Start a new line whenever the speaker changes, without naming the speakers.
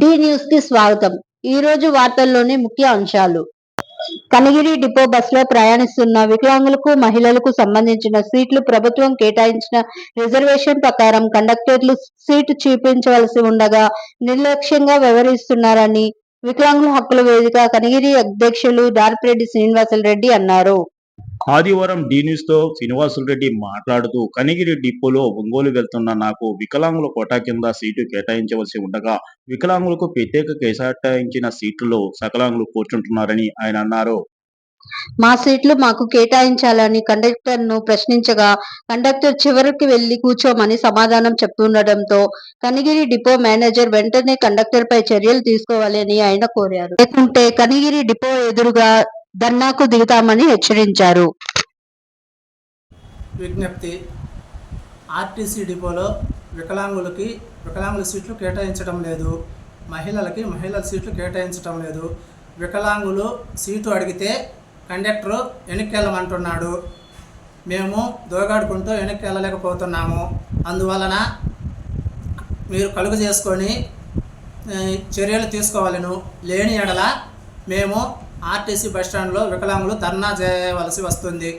D న్యూస్కి స్వాగతం. ఈ రోజు వార్తల్లోని ముఖ్య అంశాలు. కనిగిరి డిపో బస్సులో ప్రయాణిస్తున్న వికలాంగులకు మహిళలకు సంబంధించిన సీట్లు ప్రభుత్వం కేటాయించిన రిజర్వేషన్ ప్రకారం కండక్టర్లు సీటు చూపించవలసి ఉండగా నిర్లక్ష్యంగా వ్యవహరిస్తున్నారని వికలాంగుల హక్కుల వేదిక కనిగిరి అధ్యక్షులు దార్పిరెడ్డి శ్రీనివాసులు అన్నారు.
ఆదివారం డీన్యూస్తో న్యూస్తో శ్రీనివాసులరెడ్డి మాట్లాడుతూ కనిగిరి డిపోలో ఒంగోలు వెళ్తున్న నాకు వికలాంగుల కోటా కింద సీటు కేటాయించవలసి ఉండగా వికలాంగులకు ప్రత్యేక కేటాయించిన సీట్లలో సకలాంగులు కూర్చుంటున్నారని ఆయన అన్నారు.
మా సీట్లు మాకు కేటాయించాలని కండక్టర్ను ప్రశ్నించగా కండక్టర్ చివరికి వెళ్ళి కూర్చోమని సమాధానం చెప్తుండటంతో కనిగిరి డిపో మేనేజర్ వెంటనే కండక్టర్ పై చర్యలు తీసుకోవాలని ఆయన కోరారు. లేకుంటే కనిగిరి డిపో ఎదురుగా ధర్నాకు దిగుతామని హెచ్చరించారు.
విజ్ఞప్తి. ఆర్టీసీ డిపోలో వికలాంగులకి వికలాంగుల సీట్లు కేటాయించడం లేదు. మహిళలకి మహిళల సీట్లు కేటాయించడం లేదు. వికలాంగులు సీటు అడిగితే కండక్టరు వెనక్కి వెళ్ళమంటున్నాడు మేము దోగాడుకుంటూ వెనక్కి వెళ్ళలేకపోతున్నాము అందువలన మీరు కలుగు చేసుకొని చర్యలు తీసుకోవాలను. లేని ఎడల మేము ఆర్టీసీ బస్టాండ్లో వికలాంగులు ధర్నా చేయవలసి వస్తుంది.